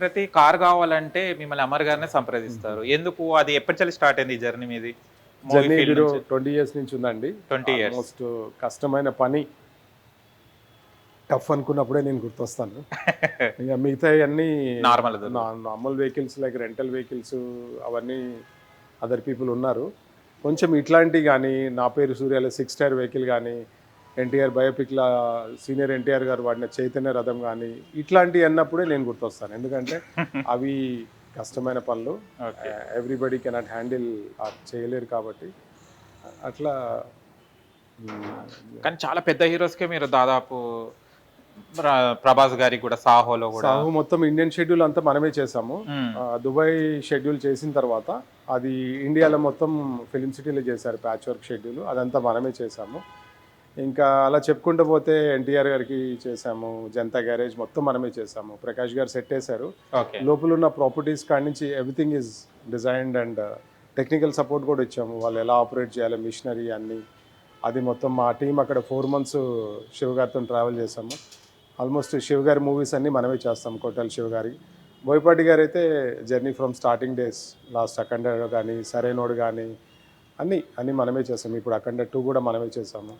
ప్రతి కార్ కావాలంటే మిమ్మల్ని అమర్ గారినే సంప్రదిస్తారు. ఎందుకు? అది ఎప్పటి స్టార్ట్ అయింది జర్నీ మీది? జర్నీ ట్వంటీ ఇయర్స్ నుంచి ఉందండి. 20 years. ఆల్మోస్ట్ కష్టమైన పని. టఫ్ అనుకున్నప్పుడే నేను గుర్తొస్తాను. ఇక మిగతా అన్నీ Normal. Normal vehicles like rental vehicles అవన్నీ అదర్ పీపుల్ ఉన్నారు. కొంచెం ఇట్లాంటి కానీ నా పేరు సూర్యాల సిక్స్ స్టార్ వెహికల్ కానీ ఎన్టీఆర్ బయోపిక్ల సీనియర్ ఎన్టీఆర్ గారు వాడిన చైతన్య రథం కానీ ఇట్లాంటివి అన్నప్పుడే నేను గుర్తొస్తాను. ఎందుకంటే అవి కష్టమైన పనులు. ఎవ్రీబడి కెనాట్ హ్యాండిల్ చేయలేరు కాబట్టి. అట్లా కానీ చాలా పెద్ద హీరోస్కే మీరు దాదాపు ప్ర- ప్రభాస్ గారికి కూడా సాహోలో కూడా సాహు మొత్తం ఇండియన్ షెడ్యూల్ అంతా మనమే చేసాము. ఆ, దుబాయ్ షెడ్యూల్ చేసిన తర్వాత అది ఇండియాలో మొత్తం ఫిలిం సిటీలో చేశారు ప్యాచ్ వర్క్ షెడ్యూల్. అదంతా మనమే చేసాము ఇంకా అలా చెప్పుకుంటూ పోతే ఎన్టీఆర్ గారికి చేసాము జనతా గ్యారేజ్ మొత్తం మనమే చేసాము ప్రకాష్ గారు సెట్ వేశారు ఓకే. లోపల ఉన్న ప్రాపర్టీస్ కాడి నుంచి everything is designed and technical support కూడా ఇచ్చాము. వాళ్ళు ఎలా ఆపరేట్ చేయాలి మిషనరీ అన్నీ. అది మొత్తం మా టీం అక్కడ ఫోర్ మంత్స్ శివ గారితో ట్రావెల్ చేసాము ఆల్మోస్ట్ శివ గారి మూవీస్ అన్నీ మనమే చేస్తాం కొట్టాలి శివ గారి. బోయపాటి గారు అయితే journey from starting days last Akhanda కానీ సరైనోడు కానీ అన్నీ అన్నీ మనమే చేసాము ఇప్పుడు అఖండ టూ కూడా మనమే చేసాము